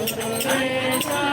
Hare Hare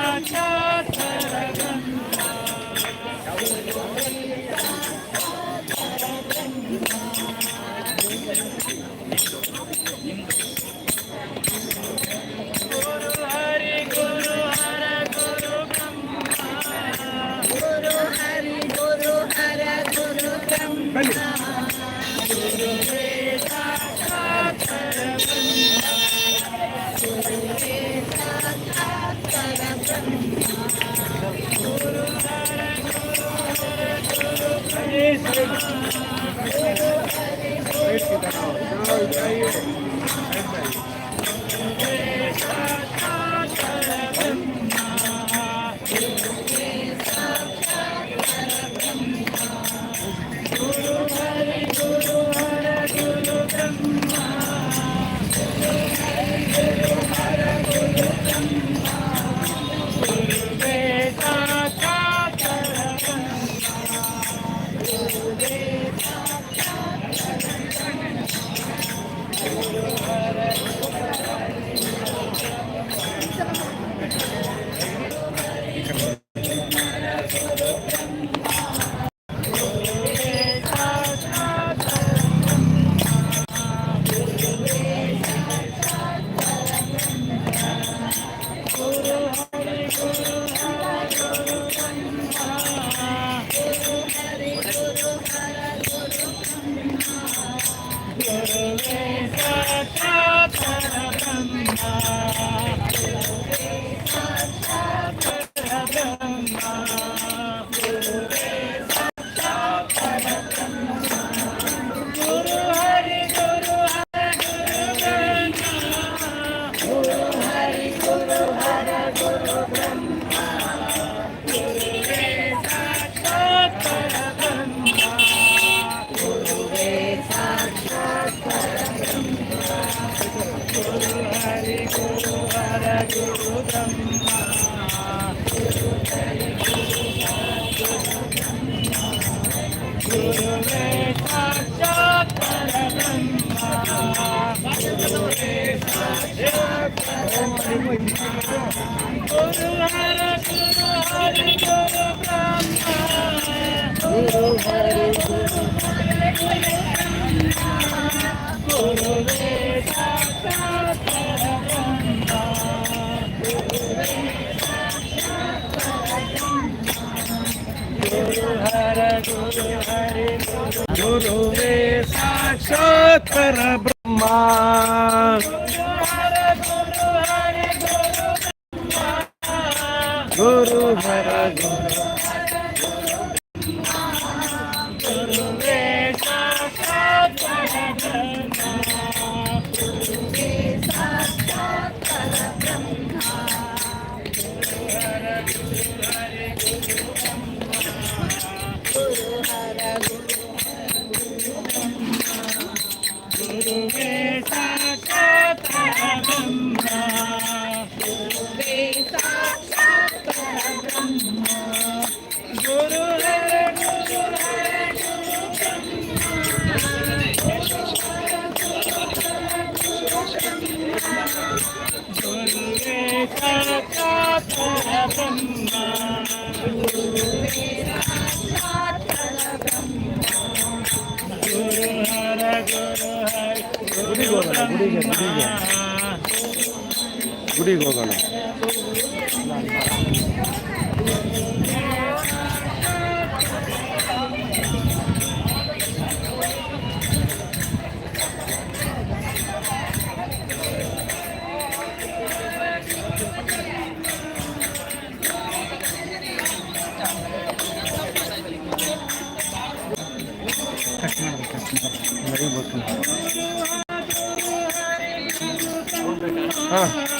गुरु Brahma Hare Hare குடி கோகோனா हाँ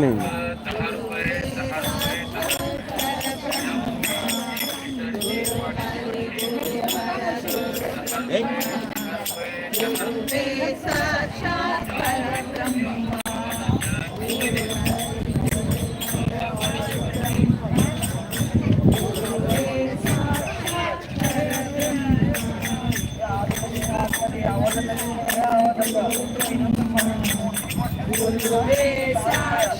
আমিন Yes,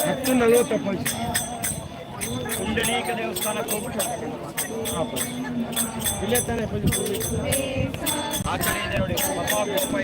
ಹತ್ತು ನಲ್ವತ್ತು ಪೈಸೆ ಪುಂಡಲೀಕ ದೇವಸ್ಥಾನಕ್ಕೆ ಹೋಗ್ಬಿಟ್ಟು ಇಲ್ಲೇ ತಾನೇ ಪೈಸೆ ಆ ಕಡೆ ಇದೆ ನೋಡಿ ಪಪ್ಪ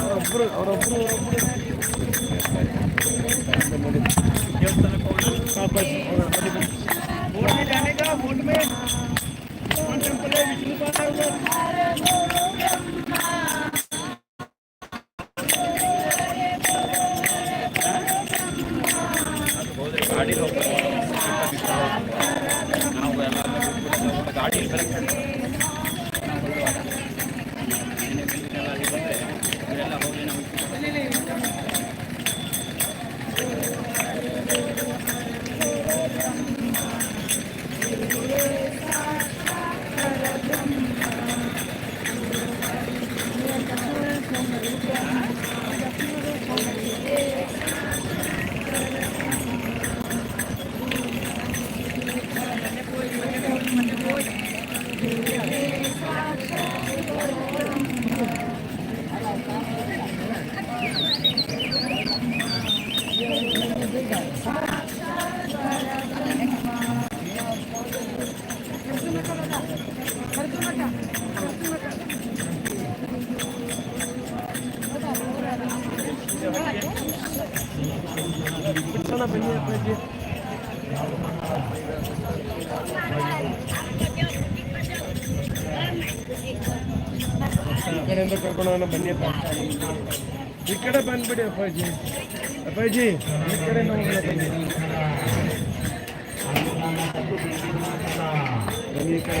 ಅವರೊಬ್ರು ಅವರೊಬ್ರು बोट जाने का बोट में कौन टेम्पल है विष्णु का है उधर ಈ ಕಡೆಯಿಂದ ಕರ್ಕೊಂಡು ಹೋಗೋಣ ಬನ್ನಿ ಅಪ್ಪ. ಈ ಕಡೆ ಬಂದ್ಬಿಡಿ ಅಪ್ಪಾಜಿ ಅಪ್ಪಾಜಿ ಈ ಕಡೆ ಹೋಗೋಣ ಬನ್ನಿ ಬನ್ನಿ ಈ ಕಡೆ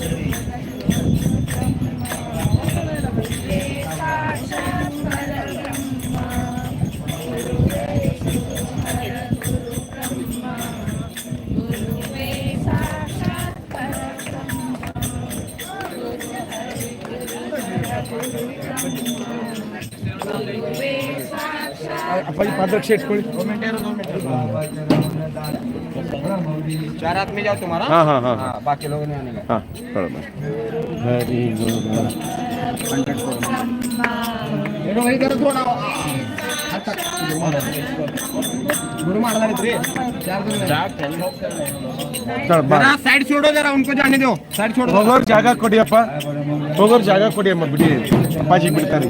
चार आदमी जाओ तुम्हारा? हाँ हाँ हाँ, हाँ।, हाँ बाकी लोगों ने आने का हाँ थोड़ा हाँ, ಕರ ಥೋಡಾ गुरु महाराज रे चार दिन ಚಲ ಬಾ जरा साइड छोड़ो जरा उनको जाने दो साइड छोड़ो ಹೋಗೋರ್ ಜಾಗ ಕೊಡಿಯಪ್ಪ ಹೋಗೋರ್ ಜಾಗ ಕೊಡಿಯಮ್ಮ ಬಿಡಿ ಅಪ್ಪಾಜಿ ಬಿಡ್ತಾರೆ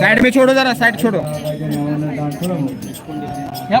साइड में छोड़ो जरा साइड छोड़ो क्या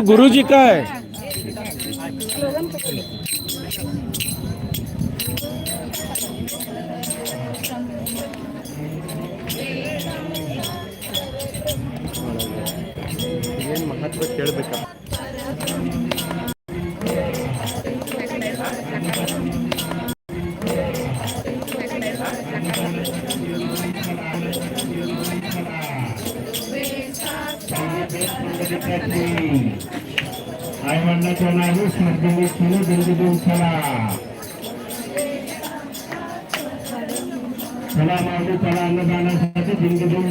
गुरु जी का है। የተማሩ ስመርገኞች ሆነ በእንግዲሁም ሰላም ሰላም አሉ ሰላም ነው ባላሳደድ እንግዲሁም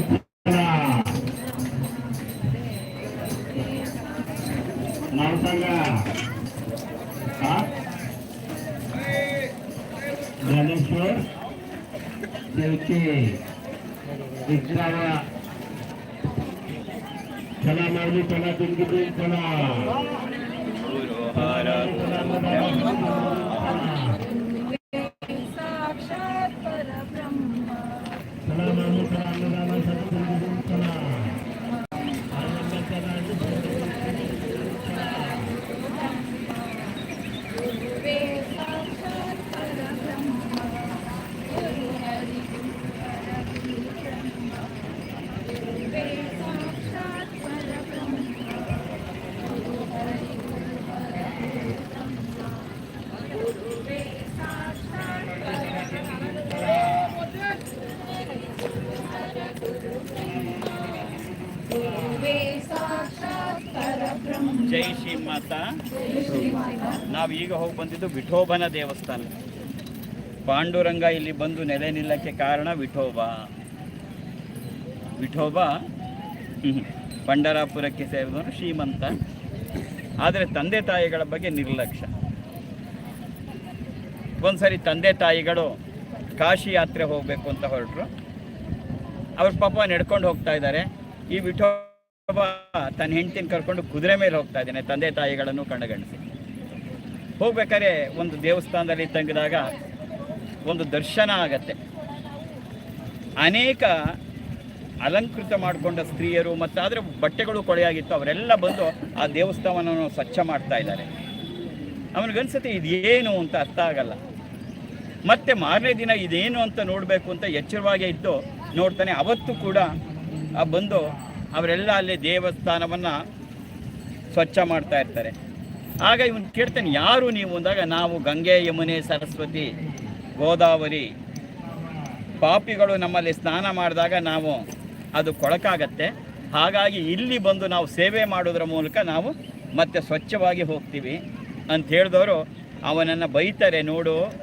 ನಾವು ಈಗ ಹೋಗಿ ಬಂದಿದ್ದು ವಿಠೋಬನ ದೇವಸ್ಥಾನ. ಪಾಂಡುರಂಗ ಇಲ್ಲಿ ಬಂದು ನೆಲೆ ನಿಲ್ಲಕ್ಕೆ ಕಾರಣ ವಿಠೋಬ. ವಿಠೋಬ ಪಂಡರಾಪುರಕ್ಕೆ ಸೇರಿದವನು ಶ್ರೀಮಂತ. ಆದರೆ ತಂದೆ ತಾಯಿಗಳ ಬಗ್ಗೆ ನಿರ್ಲಕ್ಷ್ಯ. ಒಂದ್ಸರಿ ತಂದೆ ತಾಯಿಗಳು ಕಾಶಿ ಯಾತ್ರೆ ಹೋಗಬೇಕು ಅಂತ ಹೊರಟರು. ಅವ್ರ ಪಾಪ ನಡ್ಕೊಂಡು ಹೋಗ್ತಾ ಇದ್ದಾರೆ. ಈ ವಿಠೋಬ ತನ್ನ ಹೆಂಡ್ತಿನ ಕರ್ಕೊಂಡು ಕುದುರೆ ಮೇಲೆ ಹೋಗ್ತಾ ಇದ್ದಾನೆ, ತಂದೆ ತಾಯಿಗಳನ್ನು ಕಣ್ಣಗಣಿಸಿ ಹೋಗ್ಬೇಕಾದ್ರೆ ಒಂದು ದೇವಸ್ಥಾನದಲ್ಲಿ ತಂಗಿದಾಗ ಒಂದು ದರ್ಶನ ಆಗತ್ತೆ. ಅನೇಕ ಅಲಂಕೃತ ಮಾಡಿಕೊಂಡ ಸ್ತ್ರೀಯರು ಮತ್ತು ಆದರೆ ಬಟ್ಟೆಗಳು ಕೊಳೆಯಾಗಿತ್ತು, ಅವರೆಲ್ಲ ಬಂದು ಆ ದೇವಸ್ಥಾನವನ್ನು ಸ್ವಚ್ಛ ಮಾಡ್ತಾ ಇದ್ದಾರೆ. ಅವನಿಗನ್ಸುತ್ತೆ ಇದೇನು ಅಂತ ಅರ್ಥ ಆಗಲ್ಲ. ಮತ್ತೆ ಮಾರನೇ ದಿನ ಇದೇನು ಅಂತ ನೋಡಬೇಕು ಅಂತ ಎಚ್ಚರವಾಗಿ ಇದ್ದು ನೋಡ್ತಾನೆ, ಅವತ್ತು ಕೂಡ ಆ ಬಂದು ಅವರೆಲ್ಲ ಅಲ್ಲಿ ದೇವಸ್ಥಾನವನ್ನು ಸ್ವಚ್ಛ ಮಾಡ್ತಾ ಇರ್ತಾರೆ. ಆಗ ಇವನು ಕೇಳ್ತಾನೆ, ಯಾರು ನೀವು? ಅಂದಾಗ, ನಾವು ಗಂಗೆ, ಯಮುನೆ, ಸರಸ್ವತಿ, ಗೋದಾವರಿ. ಪಾಪಿಗಳು ನಮ್ಮಲ್ಲಿ ಸ್ನಾನ ಮಾಡಿದಾಗ ನಾವು ಅದು ಕೊಳಕಾಗತ್ತೆ. ಹಾಗಾಗಿ ಇಲ್ಲಿ ಬಂದು ನಾವು ಸೇವೆ ಮಾಡೋದ್ರ ಮೂಲಕ ನಾವು ಮತ್ತೆ ಸ್ವಚ್ಛವಾಗಿ ಹೋಗ್ತೀವಿ. ಅಂತ ಹೇಳಿದವರು, ಅವನನ್ನು ಬೈತಾರೆ, ನೋಡು.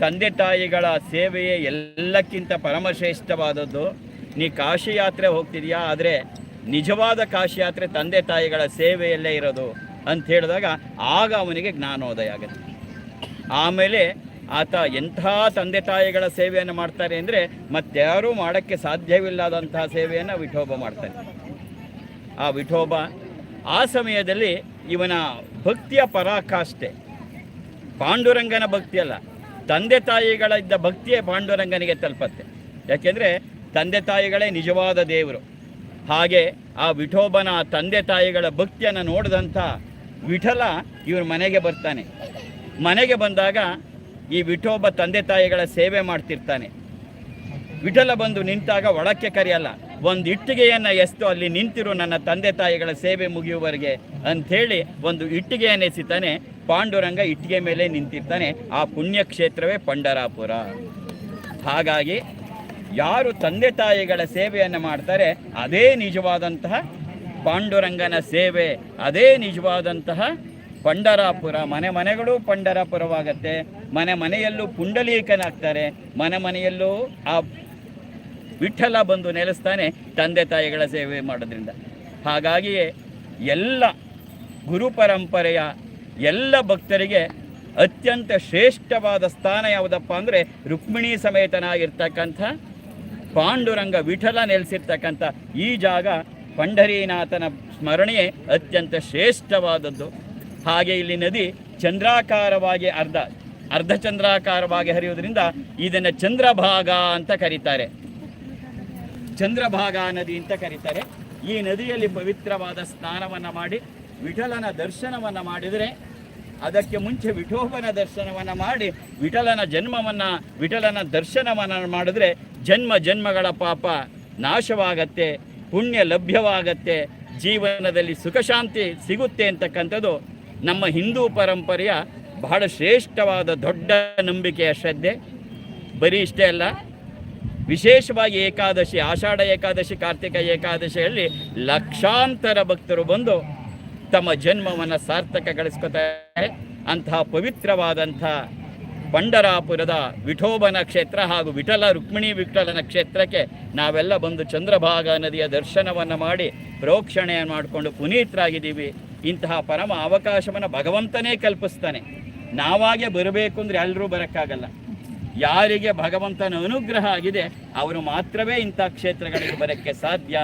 ತಂದೆ ತಾಯಿಗಳ ಸೇವೆಯೇ ಎಲ್ಲಕ್ಕಿಂತ ಪರಮಶ್ರೇಷ್ಠವಾದದ್ದು. ನೀ ಕಾಶಿ ಯಾತ್ರೆ ಹೋಗ್ತಿದ್ಯಾ? ಆದರೆ ನಿಜವಾದ ಕಾಶಿ ಯಾತ್ರೆ ತಂದೆ ತಾಯಿಗಳ ಸೇವೆಯಲ್ಲೇ ಇರೋದು. ಅಂತ ಹೇಳಿದಾಗ ಆಗ ಅವನಿಗೆ ಜ್ಞಾನೋದಯ ಆಗುತ್ತೆ. ಆಮೇಲೆ ಆತ ಎಂಥ ತಂದೆ ತಾಯಿಗಳ ಸೇವೆಯನ್ನು ಮಾಡ್ತಾರೆ ಅಂದರೆ ಮತ್ತಾರೂ ಮಾಡೋಕ್ಕೆ ಸಾಧ್ಯವಿಲ್ಲದಂತಹ ಸೇವೆಯನ್ನು ವಿಠೋಬ ಮಾಡ್ತಾನೆ. ಆ ವಿಠೋಬ ಆ ಸಮಯದಲ್ಲಿ ಇವನ ಭಕ್ತಿಯ ಪರಾಕಾಷ್ಠೆ ಪಾಂಡುರಂಗನ ಭಕ್ತಿ ಅಲ್ಲ. ತಂದೆ ತಾಯಿಗಳ ಇದ್ದ ಭಕ್ತಿಯೇ ಪಾಂಡುರಂಗನಿಗೆ ತಲುಪತ್ತೆ. ಯಾಕೆಂದರೆ ತಂದೆ ತಾಯಿಗಳೇ ನಿಜವಾದ ದೇವರು. ಹಾಗೆ ಆ ವಿಠೋಬನ ತಂದೆ ತಾಯಿಗಳ ಭಕ್ತಿಯನ್ನು ನೋಡಿದಂಥ ವಿಠಲ ಇವ್ರ ಮನೆಗೆ ಬರ್ತಾನೆ. ಮನೆಗೆ ಬಂದಾಗ ಈ ವಿಠೋಬ ತಂದೆ ತಾಯಿಗಳ ಸೇವೆ ಮಾಡ್ತಿರ್ತಾನೆ. ವಿಠಲ ಬಂದು ನಿಂತಾಗ ಒಳಕ್ಕೆ ಕರೆಯಲ್ಲ, ಒಂದು ಇಟ್ಟಿಗೆಯನ್ನು ಎಸ್ತು, ಅಲ್ಲಿ ನಿಂತಿರು ನನ್ನ ತಂದೆ ತಾಯಿಗಳ ಸೇವೆ ಮುಗಿಯುವವರೆಗೆ ಅಂಥೇಳಿ ಒಂದು ಇಟ್ಟಿಗೆಯನ್ನು ಎಸಿತಾನೆ. ಪಾಂಡುರಂಗ ಇಟ್ಟಿಗೆ ಮೇಲೆ ನಿಂತಿರ್ತಾನೆ. ಆ ಪುಣ್ಯಕ್ಷೇತ್ರವೇ ಪಂಡರಾಪುರ. ಹಾಗಾಗಿ ಯಾರು ತಂದೆ ತಾಯಿಗಳ ಸೇವೆಯನ್ನು ಮಾಡ್ತಾರೆ, ಅದೇ ನಿಜವಾದಂತಹ ಪಾಂಡುರಂಗನ ಸೇವೆ ಅದೇ ನಿಜವಾದಂತಹ ಪಂಡರಾಪುರ. ಮನೆ ಮನೆಗಳು ಪಂಡರಾಪುರವಾಗತ್ತೆ. ಮನೆ ಮನೆಯಲ್ಲೂ ಪುಂಡಲೀಕನಾಗ್ತಾರೆ. ಮನೆ ಮನೆಯಲ್ಲೂ ಆ ವಿಠಲ ಬಂದು ನೆಲೆಸ್ತಾನೆ ತಂದೆ ತಾಯಿಗಳ ಸೇವೆ ಮಾಡೋದ್ರಿಂದ. ಹಾಗಾಗಿಯೇ ಎಲ್ಲ ಗುರು ಪರಂಪರೆಯ ಎಲ್ಲ ಭಕ್ತರಿಗೆ ಅತ್ಯಂತ ಶ್ರೇಷ್ಠವಾದ ಸ್ಥಾನ ಯಾವುದಪ್ಪ ಅಂದರೆ ರುಕ್ಮಿಣಿ ಸಮೇತನಾಗಿರ್ತಕ್ಕಂಥ ಪಾಂಡುರಂಗ ವಿಠಲ ನೆಲೆಸಿರ್ತಕ್ಕಂಥ ಈ ಜಾಗ ಪಂಢರೀನಾಥನ ಸ್ಮರಣೆಯೇ ಅತ್ಯಂತ ಶ್ರೇಷ್ಠವಾದದ್ದು. ಹಾಗೆ ಇಲ್ಲಿ ನದಿ ಚಂದ್ರಾಕಾರವಾಗಿ ಅರ್ಧ ಅರ್ಧ ಚಂದ್ರಾಕಾರವಾಗಿ ಹರಿಯುವುದರಿಂದ ಇದನ್ನು ಚಂದ್ರಭಾಗ ಅಂತ ಕರೀತಾರೆ. ಚಂದ್ರಭಾಗ ನದಿ ಅಂತ ಕರೀತಾರೆ. ಈ ನದಿಯಲ್ಲಿ ಪವಿತ್ರವಾದ ಸ್ನಾನವನ್ನು ಮಾಡಿ, ವಿಠಲನ ದರ್ಶನವನ್ನು ಮಾಡಿದರೆ, ಅದಕ್ಕೆ ಮುಂಚೆ ವಿಠೋಬನ ದರ್ಶನವನ್ನು ಮಾಡಿ, ವಿಠಲನ ಜನ್ಮವನ್ನು, ವಿಠಲನ ದರ್ಶನವನ್ನು ಮಾಡಿದ್ರೆ ಜನ್ಮ ಜನ್ಮಗಳ ಪಾಪ ನಾಶವಾಗತ್ತೆ. ಪುಣ್ಯ ಲಭ್ಯವಾಗತ್ತೆ, ಜೀವನದಲ್ಲಿ ಸುಖ ಶಾಂತಿ ಸಿಗುತ್ತೆ ಅಂತಕ್ಕಂಥದ್ದು ನಮ್ಮ ಹಿಂದೂ ಪರಂಪರೆಯ ಬಹಳ ಶ್ರೇಷ್ಠವಾದ ದೊಡ್ಡ ನಂಬಿಕೆಯ ಶ್ರದ್ಧೆ. ಬರೀ ಇಷ್ಟೇ ಅಲ್ಲ, ವಿಶೇಷವಾಗಿ ಏಕಾದಶಿ, ಆಷಾಢ ಏಕಾದಶಿ, ಕಾರ್ತಿಕ ಏಕಾದಶಿಯಲ್ಲಿ ಲಕ್ಷಾಂತರ ಭಕ್ತರು ಬಂದು ತಮ್ಮ ಜನ್ಮವನ್ನು ಸಾರ್ಥಕಗೊಳಿಸ್ಕೊತಾರೆ. ಅಂತಹ ಪವಿತ್ರವಾದಂಥ ಪಂಡರಾಪುರದ ವಿಠೋಬನ ಕ್ಷೇತ್ರ ಹಾಗೂ ವಿಠಲ ರುಕ್ಮಿಣಿ ವಿಠಲನ ಕ್ಷೇತ್ರಕ್ಕೆ ನಾವೆಲ್ಲ ಬಂದು ಚಂದ್ರಭಾಗ ನದಿಯ ದರ್ಶನವನ್ನು ಮಾಡಿ ಪ್ರೋಕ್ಷಣೆ ಮಾಡಿಕೊಂಡು ಪುನೀತರಾಗಿದ್ದೀವಿ. ಇಂತಹ ಪರಮ ಅವಕಾಶವನ್ನು ಭಗವಂತನೇ ಕಲ್ಪಿಸ್ತಾನೆ. ನಾವಾಗೆ ಬರಬೇಕು ಅಂದರೆ ಎಲ್ಲರೂ ಬರೋಕ್ಕಾಗಲ್ಲ. ಯಾರಿಗೆ ಭಗವಂತನ ಅನುಗ್ರಹ ಆಗಿದೆ, ಅವರು ಮಾತ್ರವೇ ಇಂಥ ಕ್ಷೇತ್ರಗಳಿಗೆ ಬರೋಕ್ಕೆ ಸಾಧ್ಯ.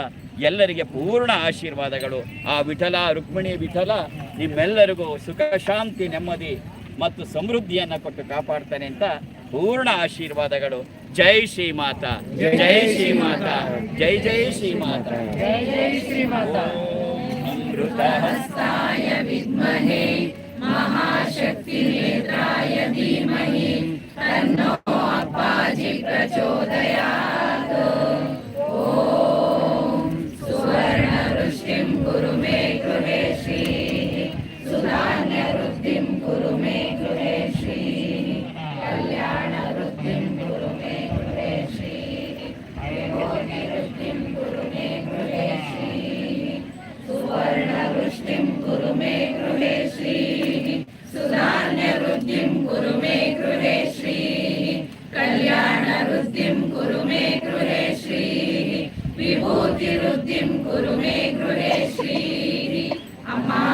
ಎಲ್ಲರಿಗೆ ಪೂರ್ಣ ಆಶೀರ್ವಾದಗಳು. ಆ ವಿಠಲ ರುಕ್ಮಿಣಿ ವಿಠಲ, ನಿಮ್ಮೆಲ್ಲರಿಗೂ ಸುಖ, ಶಾಂತಿ, ನೆಮ್ಮದಿ. ಮತ್ತು ಸಮೃದ್ಧಿಯನ್ನು ಕೊಟ್ಟು ಕಾಪಾಡ್ತಾನೆ ಅಂತ ಪೂರ್ಣ ಆಶೀರ್ವಾದಗಳು. ಜೈ ಶ್ರೀ ಮಾತಾ ಜೈ ಶ್ರೀ ಮಾತಾ ಜೈ ಜೈ ಶ್ರೀ ಮಾತಾ ಜೈ ಜೈ ಶ್ರೀ ಮಾತಾ I'm Amar.